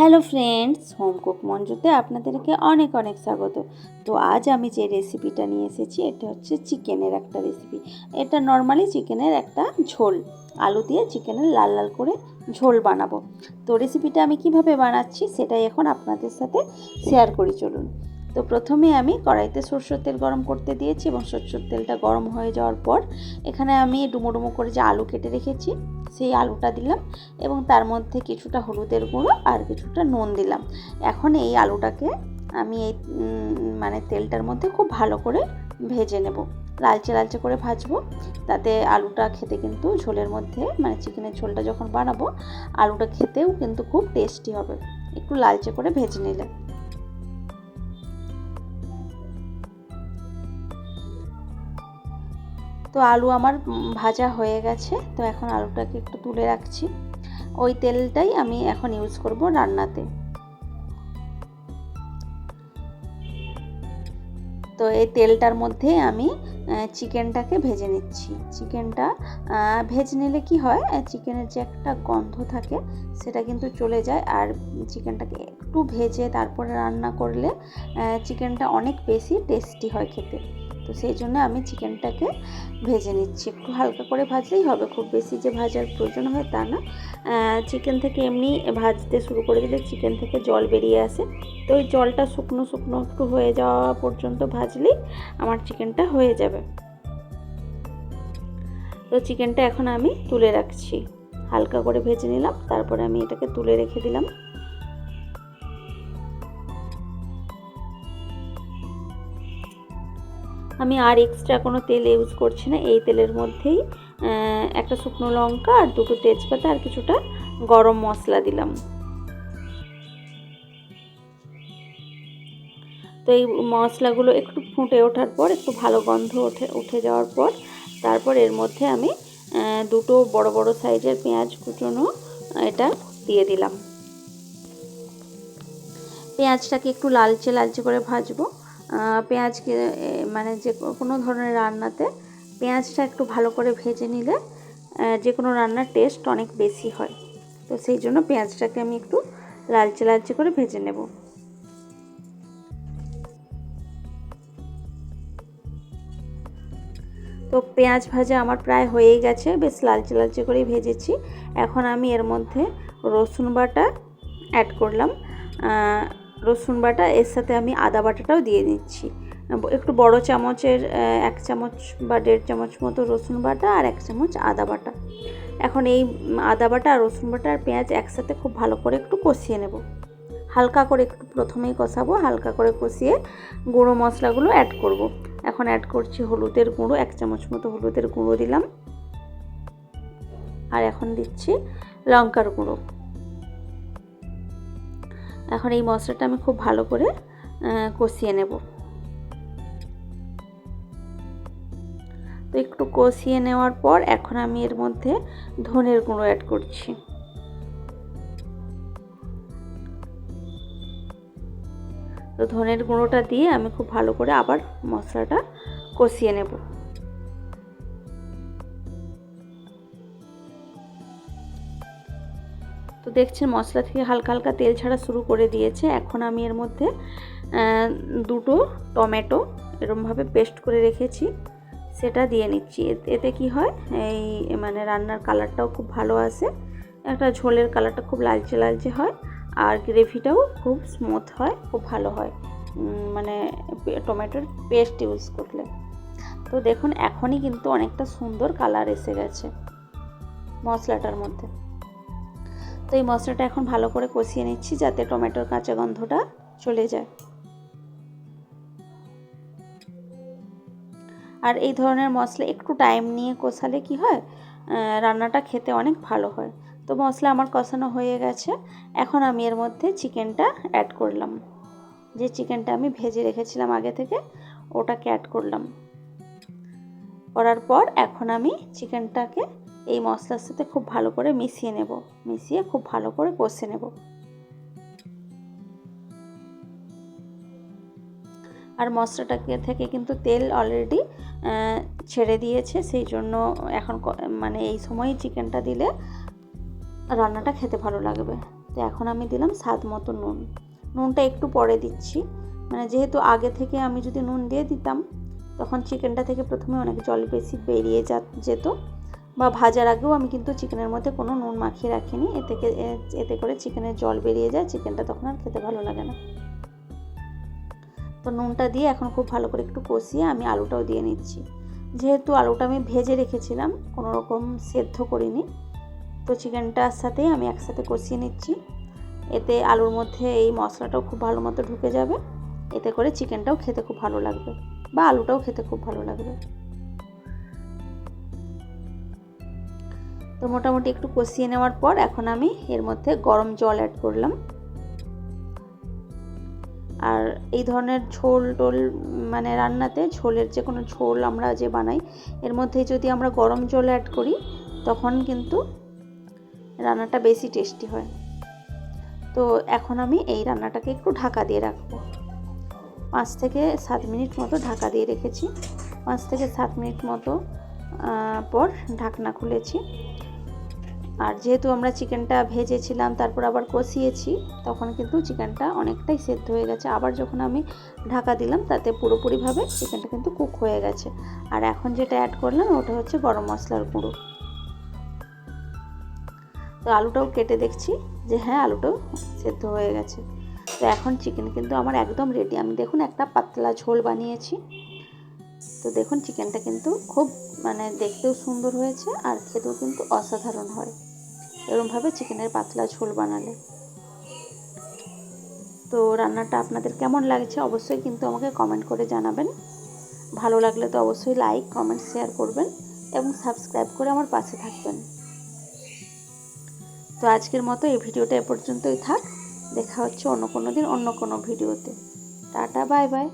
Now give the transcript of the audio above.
Hello friends, home cook মঞ্জুতে আপনাদেরকে অনেক অনেক স্বাগত। তো আজ আমি যে রেসিপিটা নিয়ে এসেছি, এটা হচ্ছে চিকেনের একটা রেসিপি। এটা নর্মালি চিকেনের একটা ঝোল। আলু দিয়ে চিকেনের লাল লাল করে ঝোল বানাবো। তো রেসিপিটা আমি কীভাবে বানাচ্ছি, সেটাই এখন আপনাদের সাথে শেয়ার করি, চলুন। তো প্রথমে আমি কড়াইতে সরষের তেল গরম করতে দিয়েছি এবং সরষের তেলটা গরম হয়ে যাওয়ার পর এখানে আমি ডুমো ডুমো করে যে আলু কেটে রেখেছি, সেই আলুটা দিলাম এবং তার মধ্যে কিছুটা হলুদের গুঁড়ো আর কিছুটা নুন দিলাম। এখন এই আলুটাকে আমি এই মানে তেলটার মধ্যে খুব ভালো করে ভেজে নেব। লালচে লালচে করে ভাজবো, তাতে আলুটা খেতে কিন্তু ঝোলের মধ্যে মানে চিকেনের ঝোলটা যখন বানাবো, আলুটা খেতেও কিন্তু খুব টেস্টি হবে। একটু লালচে করে ভেজে নিলে। তো আলু আমার ভাজা হয়ে গেছে। তো এখন আলুটাকে একটু তুলে রাখছি। ওই তেলটাই আমি এখন ইউজ করব রান্নাতে। তো এই তেলটার মধ্যে আমি চিকেনটাকে ভেজে নিচ্ছি। চিকেনটা ভেজে নিলে কি হয় চিকেনের যে একটা গন্ধ থাকে, সেটা কিন্তু চলে যায়। আর চিকেনটাকে একটু ভেজে তারপরে রান্না করলে চিকেনটা অনেক বেশি টেস্টি হয় খেতে। তো সেই জন্য আমি চিকেনটাকে ভেজে নিচ্ছি। একটু হালকা করে ভাজলেই হবে, খুব বেশি যে ভাজার প্রয়োজন হয় তা না। চিকেন থেকে এমনি ভাজতে শুরু করে দিলে চিকেন থেকে জল বেরিয়ে আসে। তো ওই জলটা শুকনো শুকনো একটু হয়ে যাওয়া পর্যন্ত ভাজলেই আমার চিকেনটা হয়ে যাবে। তো চিকেনটা এখন আমি তুলে রাখছি। হালকা করে ভেজে নিলাম, তারপরে আমি এটাকে তুলে রেখে দিলাম। আমি আর এক্সট্রা কোনো তেল ইউজ করছি না। এই তেলের মধ্যেই একটা শুকনো লঙ্কা আর দুটো তেজপাতা আর কিছুটা গরম মশলা দিলাম। তো এই মশলাগুলো একটু ফুটে ওঠার পর, একটু ভালো গন্ধ উঠে উঠে যাওয়ার পর, তারপর এর মধ্যে আমি দুটো বড় বড় সাইজের পেঁয়াজ কুচনো এটা দিয়ে দিলাম। পেঁয়াজটাকে একটু লালচে লালচে করে ভাজবো। পেঁয়াজকে মানে যে কোনো ধরনের রান্নাতে পেঁয়াজটা একটু ভালো করে ভেজে নিলে যে কোনো রান্নার টেস্ট অনেক বেশি হয়। তো সেই জন্য পেঁয়াজটাকে আমি একটু লালচে লালচে করে ভেজে নেব। তো পেঁয়াজ ভাজা আমার প্রায় হয়েই গেছে, বেশ লালচে লালচে করেই ভেজেছি। এখন আমি এর মধ্যে রসুন বাটা অ্যাড করলাম। রসুন বাটা, এর সাথে আমি আদা বাটাটাও দিয়ে দিচ্ছি। একটু বড় চামচের এক চামচ বা দেড় চামচ মতো রসুন বাটা আর এক চামচ আদা বাটা। এখন এই আদা বাটা আর রসুন বাটা আর পেঁয়াজ একসাথে খুব ভালো করে একটু কষিয়ে নেব। হালকা করে একটু প্রথমেই কষাবো, হালকা করে কষিয়ে গুঁড়ো মশলাগুলো অ্যাড করব। এখন অ্যাড করছি হলুদের গুঁড়ো, এক চামচ মতো হলুদের গুঁড়ো দিলাম। আর এখন দিচ্ছি লঙ্কার গুঁড়ো। এখন এই মশলাটা আমি খুব ভালো করে কষিয়ে নেব। তো একটু কষিয়ে নেওয়ার পর এখন আমি এর মধ্যে ধনের গুঁড়ো অ্যাড করছি। তো ধনের গুঁড়োটা দিয়ে আমি খুব ভালো করে আবার মশলাটা কষিয়ে নেব। তো দেখছেন মশলা থেকে হালকা হালকা তেল ছাড়া শুরু করে দিয়েছে। এখন আমি এর মধ্যে দুটো টমেটো এরমভাবে পেস্ট করে রেখেছি। সেটা দিয়ে নিচ্ছি। এতে কি হয়? এই মানে রান্নার কালারটাও খুব ভালো আসে। একটা ঝোলের কালারটা খুব লালচে লালচে হয়। আর গ্রেভিটাও খুব স্মুথ হয়, খুব ভালো হয়। মানে টমেটোর পেস্ট ইউজ করলে। তো দেখুন, এখনই কিন্তু অনেকটা সুন্দর কালার এসে গেছে মশলাটার মধ্যে। তো এই মশলাটা এখন ভালো করে কষিয়ে নিচ্ছি যাতে টমেটোর কাঁচা গন্ধটা চলে যায়। আর এই ধরনের মশলা একটু টাইম নিয়ে কষালে কি হয়? রান্নাটা খেতে অনেক ভালো হয়। তো মশলা আমার কষানো হয়ে গেছে। এখন আমি এর মধ্যে চিকেনটা অ্যাড করলাম। যে চিকেনটা আমি ভেজে রেখেছিলাম আগে থেকে, ওটাকে অ্যাড করলাম। করার পর এখন আমি চিকেনটাকে এই মশলার সাথে খুব ভালো করে মিশিয়ে নেব। মিশিয়ে খুব ভালো করে কষে নেব। আর মশলাটাকে থেকে কিন্তু তেল অলরেডি ছেড়ে দিয়েছে, সেই জন্য এখন মানে এই সময় চিকেনটা দিলে রান্নাটা খেতে ভালো লাগবে। তো এখন আমি দিলাম স্বাদ মতো নুন। নুনটা একটু পরে দিচ্ছি। মানে যেহেতু আগে থেকে আমি যদি নুন দিয়ে দিতাম, তখন চিকেনটা থেকে প্রথমে অনেক জল বেশি বেরিয়ে যা, যেত। বা ভাজার আগেও আমি কিন্তু চিকেনের মধ্যে কোনো নুন মাখিয়ে রাখিনি। এ থেকে এ- এতে করে চিকেনের জল বেরিয়ে যায়, চিকেনটা তখন আর খেতে ভালো লাগে না। তো নুনটা দিয়ে এখন খুব ভালো করে একটু কষিয়ে আমি আলুটাও দিয়ে নিচ্ছি। যেহেতু আলুটা আমি ভেজে রেখেছিলাম কোনো রকম সেদ্ধ করিনি। তো চিকেনটার সাথেই আমি একসাথে কষিয়ে নিচ্ছি। এতে আলুর মধ্যে এই মশলাটাও খুব ভালো মতো ঢুকে যাবে। এতে করে চিকেনটাও খেতে খুব ভালো লাগবে বা আলুটাও খেতে খুব ভালো লাগবে। তো মোটামুটি একটু কষিয়ে নেওয়ার পর এখন আমি এর মধ্যে গরম জল অ্যাড করলাম। আর এই ধরনের ঝোল টোল মানে রান্নাতে ঝোলের যে কোনো ঝোল আমরা যে বানাই, এর মধ্যে যদি আমরা গরম জল অ্যাড করি, তখন কিন্তু রান্নাটা বেশি টেস্টি হয়। তো এখন আমি এই রান্নাটাকে একটু ঢাকা দিয়ে রাখব। পাঁচ থেকে সাত মিনিট মতো ঢাকা দিয়ে রেখেছি। পাঁচ থেকে সাত মিনিট মতো পর ঢাকনা খুলেছি। আর যেহেতু আমরা চিকেনটা ভেজেছিলাম, তারপর আবার কষিয়েছি, তখন কিন্তু চিকেনটা অনেকটাই সেদ্ধ হয়ে গেছে। আবার যখন আমি ঢাকা দিলাম, তাতে পুরোপুরিভাবে চিকেনটা কিন্তু কুক হয়ে গেছে। আর এখন যেটা অ্যাড করলাম, ওটা হচ্ছে গরম মশলার গুঁড়ো। তো আলুটাও কেটে দেখছি যে হ্যাঁ আলুটাও সেদ্ধ হয়ে গেছে। তো এখন চিকেন কিন্তু আমার একদম রেডি আমি দেখুন একটা পাতলা ঝোল বানিয়েছি। তো দেখুন, চিকেনটা কিন্তু খুব মানে দেখতেও সুন্দর হয়েছে আর খেতেও কিন্তু অসাধারণ হয়। এরকমভাবে চিকেনের পাতলা ঝোল বানালে। তো রান্নাটা আপনাদের কেমন লাগছে অবশ্যই কিন্তু আমাকে কমেন্ট করে জানাবেন। ভালো লাগলে তো অবশ্যই লাইক কমেন্ট শেয়ার করবেন এবং সাবস্ক্রাইব করে আমার পাশে থাকবেন। তো আজকের মতো এই ভিডিওটা এ পর্যন্তই থাক। দেখা হচ্ছে অন্য কোনো দিন অন্য কোনো ভিডিওতে। Tata bye bye